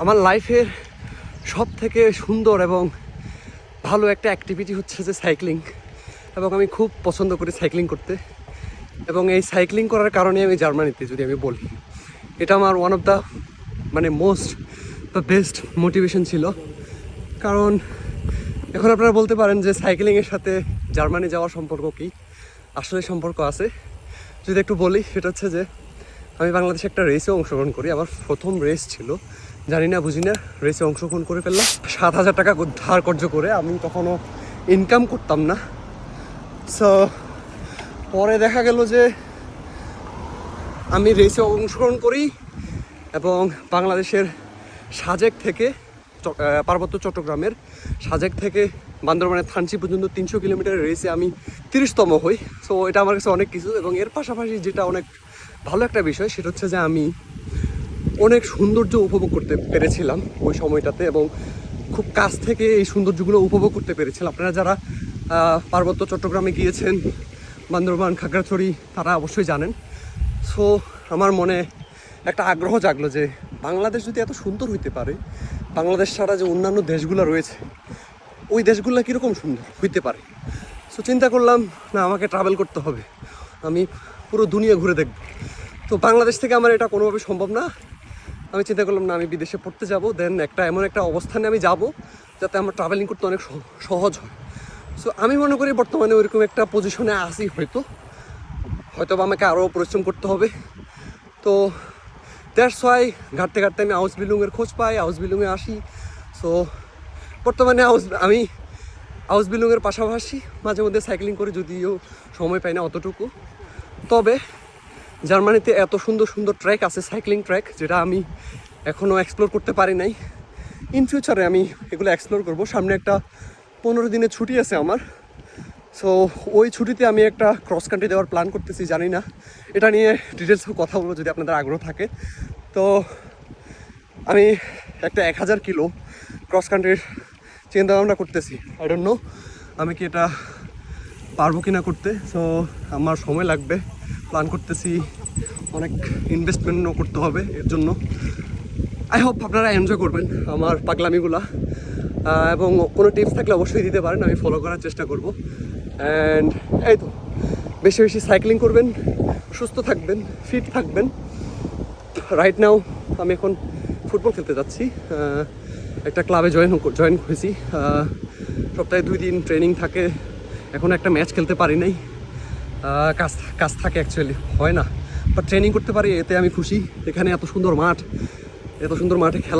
আমার লাইফের সব থেকে সুন্দর এবং ভালো একটা অ্যাক্টিভিটি হচ্ছে যে সাইক্লিং এবং আমি খুব পছন্দ করি সাইক্লিং করতে। এবং এই সাইক্লিং করার কারণে আমি জার্মানিতে, যদি আমি বলি। এটা আমার ওয়ান অফ দ্য মানে মোস্ট দ্য বেস্ট মোটিভেশন ছিল। কারণ, এখন আপনারা বলতে পারেন যে সাইক্লিংয়ের সাথে জার্মানি যাওয়ার সম্পর্ক কি? আসলে সম্পর্ক আছে। যদি একটু বলি, সেটা হচ্ছে যে আমি বাংলাদেশে একটা রেসে অংশগ্রহণ করি। আমার প্রথম রেস ছিল জানি না, বুঝি না। রেসে অংশগ্রহণ করে ফেললাম। সাত হাজার টাকা ধার কর্য করে আমি তখনও ইনকাম করতাম না। সো পরে দেখা গেল যে আমি রেসে অংশগ্রহণ করি এবং বাংলাদেশের সাজেক থেকে পার্বত্য চট্টগ্রামের সাজেক থেকে বান্দরবানের থানচি পর্যন্ত তিনশো কিলোমিটার রেসে আমি তিরিশতম হই। সো এটা আমার কাছে অনেক কিছু এবং এর পাশাপাশি যেটা অনেক ভালো একটা বিষয়, সেটা হচ্ছে যে আমি অনেক সৌন্দর্য উপভোগ করতে পেরেছিলাম ওই সময়টাতে এবং খুব কাছ থেকে এই সৌন্দর্যগুলো উপভোগ করতে পেরেছিলাম আপনারা যারা পার্বত্য চট্টগ্রামে গিয়েছেন, বান্দরবান, খাগড়াছড়ি, তারা অবশ্যই জানেন। সো আমার মনে একটা আগ্রহ জাগলো যে বাংলাদেশ যদি এত সুন্দর হইতে পারে, বাংলাদেশ ছাড়া যে অন্যান্য দেশগুলো রয়েছে, ওই দেশগুলো কীরকম সুন্দর হইতে পারে? সো চিন্তা করলাম, না, আমাকে ট্রাভেল করতে হবে। আমি পুরো দুনিয়া ঘুরে দেখব। তো বাংলাদেশ থেকে আমার এটা কোনোভাবে সম্ভব না। আমি চিন্তা করলাম, না, আমি বিদেশে পড়তে যাব দেন একটা এমন একটা অবস্থানে আমি যাব যাতে আমার ট্রাভেলিং করতে অনেক সহ- সহজ হয়। সো আমি মনে করি বর্তমানে ওইরকম একটা পজিশনে আসি হয়তো। হয়তো বা আমাকে আরও পরিশ্রম করতে হবে। তো দ্যাটস ওয়াই ঘাটতে ঘাটতে আমি হাউস বিল্ডিংয়ের খোঁজ পাই হাউস বিল্ডিংয়ে আসি। সো বর্তমানে হাউস আমি হাউস বিল্ডিংয়ের পাশাপাশি মাঝে মধ্যে সাইক্লিং করে, যদিও সময় পাই না অতটুকু। তবে জার্মানিতে এত সুন্দর সুন্দর ট্র্যাক আছে সাইক্লিং ট্র্যাক যেটা আমি এখনও এক্সপ্লোর করতে পারি নাই। ইন ফিউচারে আমি এগুলো এক্সপ্লোর করব। সামনে একটা পনেরো দিনের ছুটি আছে আমার। সো ওই ছুটিতে আমি একটা ক্রস কান্ট্রি দেওয়ার প্ল্যান করতেছি, জানি না। এটা নিয়ে ডিটেলস কথা বলব যদি আপনাদের আগ্রহ থাকে। তো, আমি একটা এক হাজার কিলো ক্রস কান্ট্রির চিন্তা ভাবনা করতেছি। আই ডোন্ট নো আমি কি এটা পারব কিনা করতে। সো আমার সময় লাগবে। প্ল্যান করতেছি, অনেক ইনভেস্টমেন্টও করতে হবে এর জন্য। আই হোপ আপনারা এনজয় করবেন আমার পাগলামিগুলা। এবং কোনো টিপস থাকলে অবশ্যই দিতে পারেন, আমি ফলো করার চেষ্টা করব। অ্যান্ড এই তো, বেশি বেশি সাইক্লিং করবেন, সুস্থ থাকবেন ফিট থাকবেন। রাইট নাও আমি এখন ফুটবল খেলতে যাচ্ছি। একটা ক্লাবে জয়েন জয়েন হয়েছি। সপ্তাহে দুই দিন ট্রেনিং থাকে। এখন একটা ম্যাচ খেলতে পারি নাই। কাজ কাজ থাকে অ্যাকচুয়ালি হয় না। বাট ট্রেনিং করতে পারি, এতে আমি খুশি। এখানে এত সুন্দর মাঠ, এত সুন্দর মাঠে খেলা